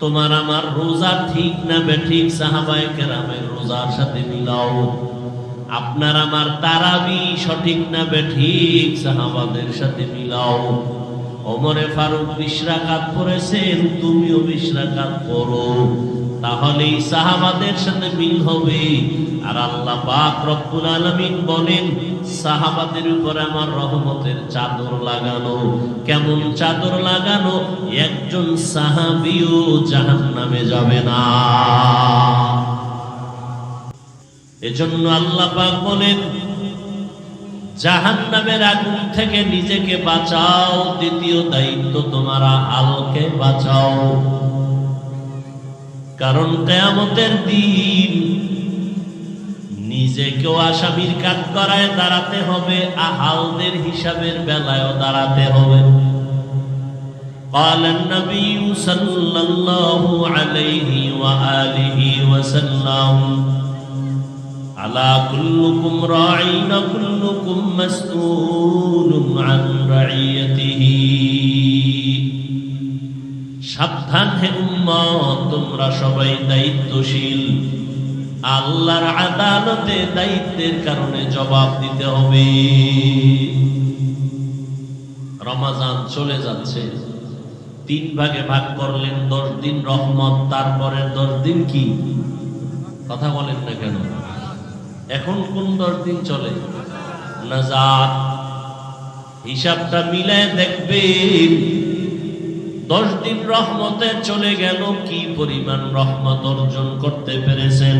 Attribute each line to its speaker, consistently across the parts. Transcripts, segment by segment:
Speaker 1: তোমার আমার রোজা ঠিক না বেঠিক সাহাবায়ে কেরামের রোজার সাথে মিলাও। আপনার আমার তারাবি সঠিক না বেঠিক সাহাবাদের সাথে মিলাও। অমরে ফারুক বিশরাকাত পড়েছেন, তুমিও বিশরাকাত করো তাহলেই সাহাবাদের সাথে মিল হবে। আর আল্লাহ পাক রব্বুল আলামিন বলেন সাহাবাদের উপরে আমার রহমতের চাদর লাগানো, কেমন চাদর লাগানো? একজন সাহাবিও জাহান্নামে যাবে না। এজন্য আল্লাহ পাক বলেন জাহান নামের আগুন থেকে নিজেকে বাঁচাও, দ্বিতীয় দায়িত্ব তোমারা আলকে বাঁচাও। কারণ কেয়ামতের দিন নিজেকেও আসামির কাঠ করায় দাঁড়াতে হবে আহালদের হিসাবের বেলায়ও দাঁড়াতে হবে قال النبي صلى الله عليه وآله وسلم على كلكم راعين كلكم مسؤول عن رعيته সাবধান হে উম্মত তোমরা সবাই দায়িত্বশীল আল্লাহর আদালতে দায়িত্বের কারণে জবাব দিতে হবে। রমাজান চলে যাচ্ছে। তিন ভাগে ভাগ করলেন, দশ দিন রহমত তারপরে দশ দিন কি? কথা বলেন না কেন? এখন কোন দশ দিন চলে? নাজাত। হিসাবটা মিলায় দেখবেন দশ দিন রহমতে চলে গেল, কি পরিমাণ রহমত অর্জন করতে পেরেছেন?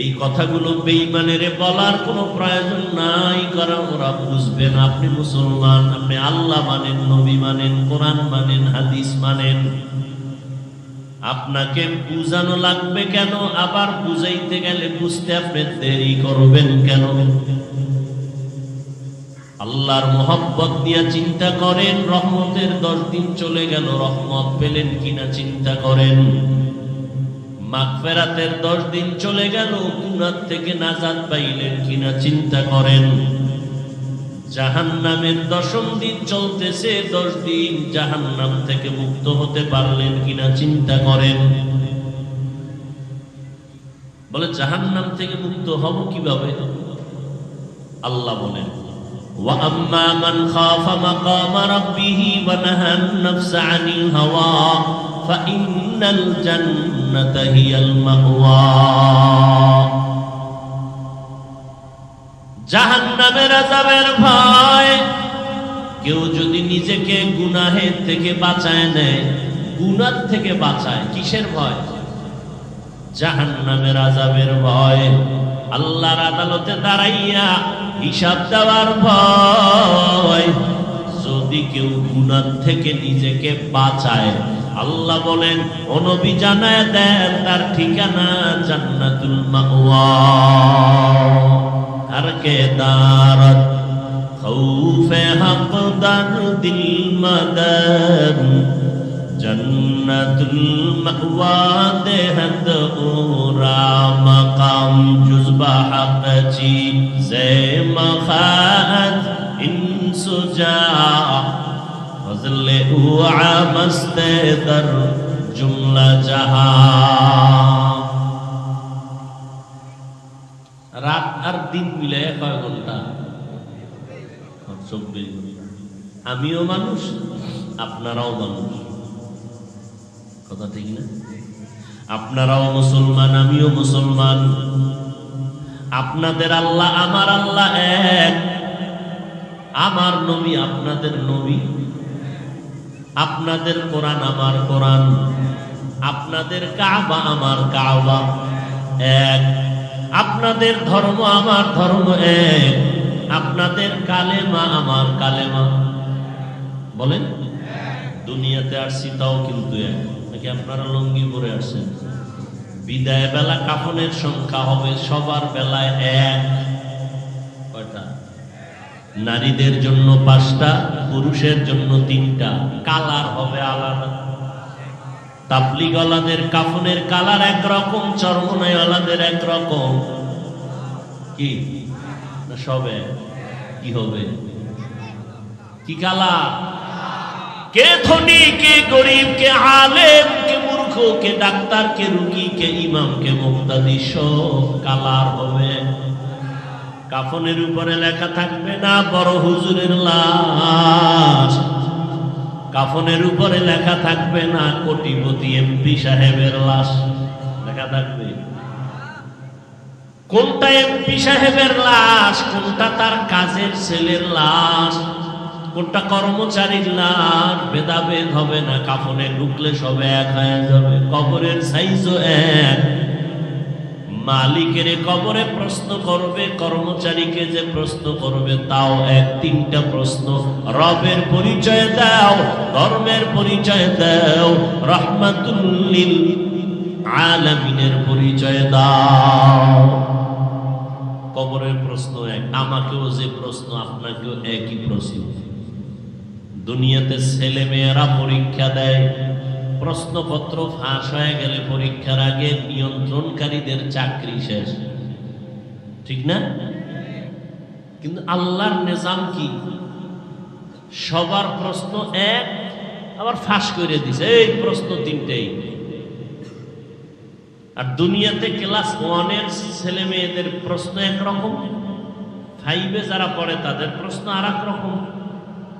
Speaker 1: এই কথাগুলো বেইমানের বলার কোনো প্রয়োজন নাই, কারণ ওরা বুঝবেন আপনি মুসলমান, আপনি আল্লাহ মানেন, নবী মানেন, কোরআন মানেন, হাদিস মানেন। আপনাকে বুঝানো লাগবে কেন? আবার বুঝাইতে গেলে বুঝতে আপনি দেরি করবেন কেন? আল্লাহর মোহাব্বত দিয়া চিন্তা করেন, রহমতের দশ দিন চলে গেল, রহমত পেলেন কিনা চিন্তা করেন। মাগফেরাতের দশ দিন চলে গেল গুনার থেকে নাজাদ পাইলেন কিনা চিন্তা করেন। জাহান নামের দশম দিন চলতেছে, দশ দিন জাহান নাম থেকে মুক্ত হতে পারলেন কিনা চিন্তা করেন। বলে জাহান নাম থেকে মুক্ত হব কীভাবে? আল্লাহ বলেন وأما من خاف مقام ربه ونهى النفس عن الهوى فإن الجنة هي المأوى জাহান্নামের আযাবের ভয় কেউ যদি নিজেকে গুনাহের থেকে বাঁচায় নেয় গুনার থেকে বাঁচায় কিসের ভয় জাহান্নামের আযাবের ভয় আল্লাহর আদালতে দাঁড়াইয়া হিসাব দেওয়ার ভয়। যদি কেউ গুনার থেকে নিজেকে বাঁচায়, আল্লাহ বলেন অনবি জানায় দেন, তার ঠিকানা জান্নাতুল মাওয়া। আর কে দারত হক দার দিল মদন। জন্নতুল মাওয়া দেহত ওরা মকাম জুজবা হক চি জে মখাত ইনসুজা ফজলে উআ মস্তে দর জুমলা জাহা। রাত আর দিন মিলে কয় ঘণ্টা? চব্বিশ ঘণ্টা। আমিও মানুষ, আপনারাও মানুষ। কথা ঠিক না? আপনারাও মুসলমান, আমিও মুসলমান। আপনাদের আল্লাহ, আমার আল্লাহ এক। আমার নবী আপনাদের নবী। আপনাদের কোরআন আমার কোরআন। আপনাদের কাবা আমার কাবা। এক। আপনাদের ধর্ম আমার ধর্ম এক। আপনাদের কালেমা আমার কালেমা। বলেন? দুনিয়াতে আসছি, তাও কিন্তু এক। নাকি আপনারা লঙ্গি পরে আসছেন বিদায় বেলা কাফনের সংখ্যা হবে সবার বেলায় এক। কয়টা? নারীদের জন্য পাঁচটা, পুরুষের জন্য তিনটা। কালার হবে আলাদা। তাবলিগলাদের কাফনের কালার একরকম, চরমনাইওয়ালাদের একরকম। কি? সবে? কি হবে? কি কালার? কে ধনী, কে গরিব, কে আলেম, কে মূর্খ, কে ডাক্তার, কে রুগী, কে ইমাম, কে মুক্তাদি, সব কালার হবে। কাফনের উপরে লেখা থাকবে না, বড় হুজুরের লাশ। কাফনের উপরে লেখা থাকবে না, কোটিপতি এমপি সাহেবের লাশ। লেখা থাকবে। কোনটা এমপি সাহেবের লাশ, কোনটা তার কাজের ছেলের লাশ? কোনটা কর্মচারীর লাশ ভেদাভেদ হবে না, কাফনে ঢুকলে সব এক হয়ে যাবে, কবরের সাইজও এক। মালিকের কবরে প্রশ্ন করবে, কর্মচারীকে যে প্রশ্ন করবে, তাও এক, তিনটা প্রশ্ন। রবের পরিচয় দাও, ধর্মের পরিচয় দাও, রহমাতুল্লিল আলামিনের পরিচয় দাও। কবরের প্রশ্ন এক, আমাকেও যে প্রশ্ন, আপনাকেও একই প্রশ্ন। দুনিয়াতে ছেলে মেয়েরা পরীক্ষা দেয়, প্রশ্নপত্র ফাঁস হয়ে গেলে পরীক্ষার আগে নিয়ন্ত্রণকারীদের চাকরি শেষ। ঠিক না? কিন্তু আল্লাহর নিজাম কি? সবার প্রশ্ন এক, আবার ফাঁস করে দিছে। এই প্রশ্ন তিনটেই। আর দুনিয়াতে ক্লাস ওয়ানের ছেলে মেয়েদের প্রশ্ন একরকম, ফাইভে যারা পড়ে তাদের প্রশ্ন আর এক রকম।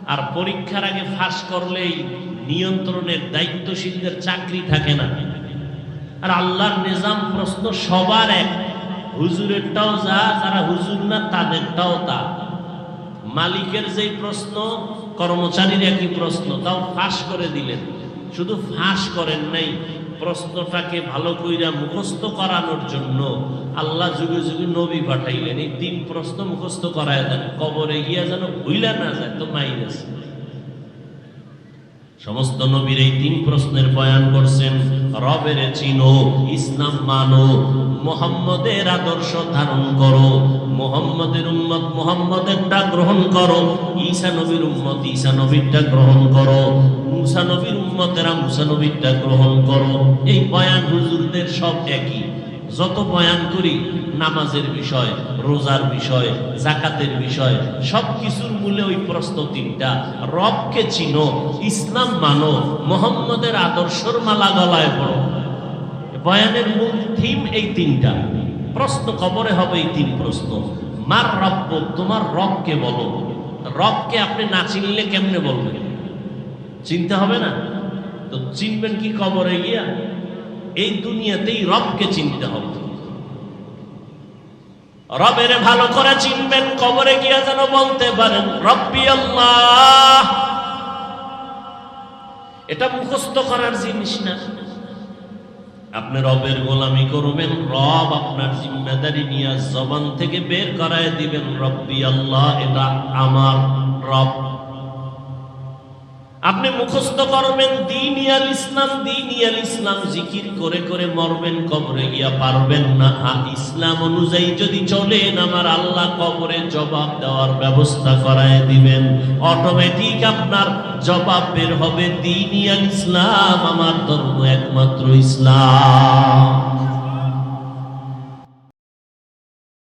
Speaker 1: আর পরীক্ষার আগে ফাঁস করলেই নিয়ন্ত্রণের দায়িত্বশীলদের চাকরি থাকে না। আর আল্লাহর নিজাম প্রশ্ন সবার এক, হুজুরেরটাও যা, যারা হুজুর না, তাদেরটাও তা। মালিকের যেই প্রশ্ন, কর্মচারীর একই প্রশ্ন, তাও ফাঁস করে দিলেন। শুধু ফাঁস করেন নাই প্রশ্নটাকে ভালো কইরা মুখস্থ করানোর জন্য আল্লাহ যুগে যুগে নবী পাঠাইলেন। এই তিন প্রশ্ন মুখস্থ করায় দেন। কবরে গিয়া যেন ভুইলা না যায় তো মাইনাস সমস্ত নবীর এই তিন প্রশ্নের বয়ান করছেন, রবের চিনো, ইসলাম মানো, মোহাম্মদের আদর্শ ধারণ করো, মোহাম্মদের উম্মত মোহাম্মদেরটা গ্রহণ করো, ঈসা নবীর উম্মত ঈসা নবীরটা গ্রহণ করো, মুসা নবীর উম্মতেরা মুসা নবীরটা গ্রহণ করো। এই বয়ান হুজুরদের সব একই। যত বয়ান করি, নামাজের বিষয়, রোজার বিষয়, জাকাতের বিষয় সব কিছুর মূলে ওই প্রশ্ন তিনটা। রবকে চিনো, ইসলাম মানো, মোহাম্মদের আদর্শর মালা গলায় পড়ো। বয়ানের মূল থিম এই তিনটা। প্রশ্ন খবরে হবে এই তিন প্রশ্ন। মার রব্য তোমার রবকে বলো। রবকে আপনি না চিনলে কেমনে বলবেন? চিনতে হবে না? তো চিনবেন কি কবরে গিয়া এই দুনিয়াতেই রবকে চিনতে হবে। রবের ভালো করে চিনবেন, কবরে গিয়া যেন বলতে পারেন, রব্বি এটা মুখস্থ করার জিনিস না। আপনি রবের গোলামি করবেন, রব আপনার জিম্মেদারি নিয়ে জবান থেকে বের করায় দিবেন, রব্বি আল্লাহ, এটা আমার রব। আপনি মুখস্থ করবেন, দিন ইয়াল ইসলাম, দিন ইয়াল ইসলাম, জিকির করে করে মরবেন, কবরে গিয়া পারবেন না। ইসলাম অনুযায়ী যদি চলেন, আমার আল্লাহ কবরে জবাব দেওয়ার ব্যবস্থা করায় দিবেন। অটোমেটিক আপনার জবাব বের হবে, দিন ইয়াল ইসলাম, আমার ধর্ম একমাত্র ইসলাম।